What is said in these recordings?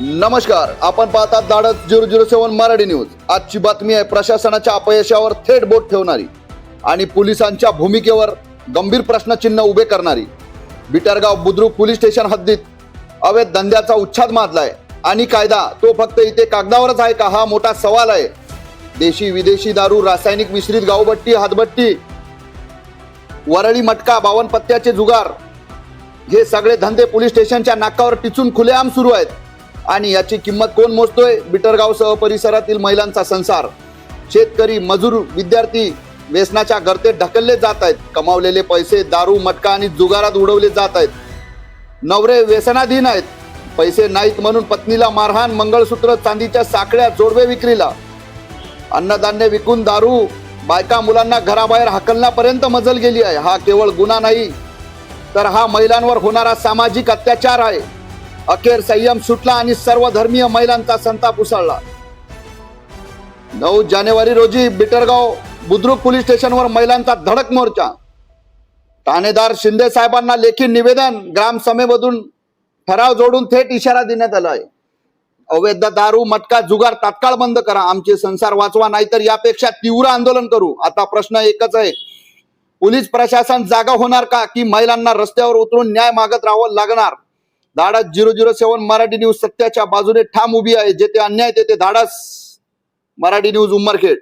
नमस्कार आपण पाहतात दाडत zero zero seven Marathi news. आजची बातमी आहे प्रशासनाच्या अपयशावर थेट बोट ठेवणारी आणि पोलिसांच्या भूमिकेवर गंभीर प्रश्नचिन्ह उभे करणारी. बिटरगाव बुद्रुक पोलीस स्टेशन हद्दीत अवैध धंद्याचा उच्छाद माजलाय. आणि कायदा तो फक्त इथे कागदावरच आहे का? हा मोठा सवाल आहे. देशी विदेशी दारू रासायनिक मिश्रित गावबट्टी हातबट्टी वरळी मटका बावन पत्त्याचे जुगार हे सगळे धंदे पोलीस स्टेशनच्या नाकावर टिचून खुलेआम सुरू आहेत. आणि याची किंमत कोण मोजतोय? बिटरगावसह परिसरातील महिलांचा संसार. शेतकरी मजूर विद्यार्थी व्यसनाच्या गर्तेत ढकलले जात आहेत. कमावलेले पैसे दारू मटका आणि जुगारात उडवले जात आहेत. नवरे व्यसनाधीन आहेत. पैसे नाहीत म्हणून पत्नीला मारहाण मंगळसूत्र चांदीच्या साखळ्या जोडवे विक्रीला. अन्नधान्य विकून दारू बायका मुलांना घराबाहेर हाकलण्यापर्यंत मजल गेली आहे. हा केवळ गुन्हा नाही तर हा महिलांवर होणारा सामाजिक अत्याचार आहे. अखेर संयम सुटला आणि सर्व धर्मीय महिलांचा संताप उसळला. नऊ जानेवारी रोजी बिटरगाव बुद्रुक पोलीस स्टेशनवर महिलांचा धडक मोर्चा. ठाणेदार शिंदे साहेबांना लेखी निवेदन ग्रामसभेमधून ठराव जोडून थेट इशारा देण्यात आला आहे अवैध दारू मटका जुगार तात्काळ बंद करा. आमचे संसार वाचवा नाहीतर यापेक्षा तीव्र आंदोलन करू. आता प्रश्न एकच आहे. पोलीस प्रशासन जागा होणार का? की महिलांना रस्त्यावर उतरून न्याय मागत राहावं लागणार? धाडस zero zero seven Marathi news सत्याच्या बाजूने ठाम उभी आहे. जेथे अन्याय तेथे धाडास मराठी न्यूज उमरखेड.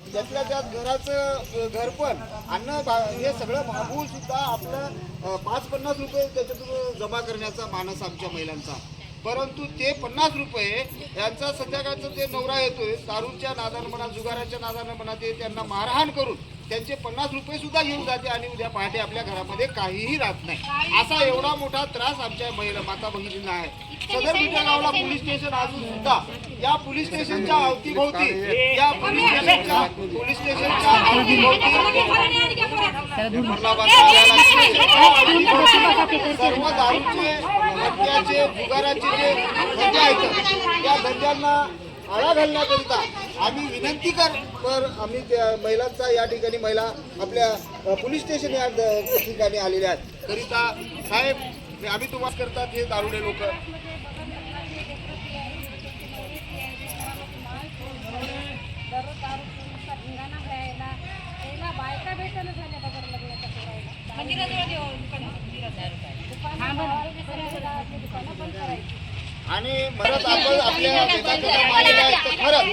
त्यातल्या त्यात घराचं घर पण अन्न हे सगळं भागवून सुद्धा आपलं पाच पन्नास रुपये त्याच्यातून जमा करण्याचा मानस आमच्या महिलांचा. परंतु ते पन्नास रुपये यांचा संध्याकाळचा ते नवरा येतोय दारूच्या नादानं म्हणा जुगाराच्या नादानं म्हणा ते त्यांना मारहाण करून त्यांचे पन्नास रुपये सुद्धा घेऊन जाते आणि उद्या पहाटे आपल्या घरामध्ये काहीही राहत नाही. असा एवढा मोठा त्रास आमच्या महिला माता भगिनींना आहे. सदर विद्या गावला पोलीस स्टेशन अजून सुद्धा. या पोलीस स्टेशनच्या अवतीभोवती या पोलीस स्टेशनच्या पोलीस स्टेशनच्या अवतीभोवती सर्व दारूचे मद्याचे फुगाराचे जे धंदे आहेत त्या धंद्यांना आळा घालण्याकरिता आम्ही विनंती कर कर आम्ही त्या महिलांचा या ठिकाणी महिला आपल्या पोलीस स्टेशन या द- ठिकाणी आलेल्या आहेत. करिता साहेब आम्ही तुम्हाला करतात हे दारुडे लोक. बायका भेटायला झाल्या आणि म्हणत आपण आपल्या शेताकडे आहे तर खरंच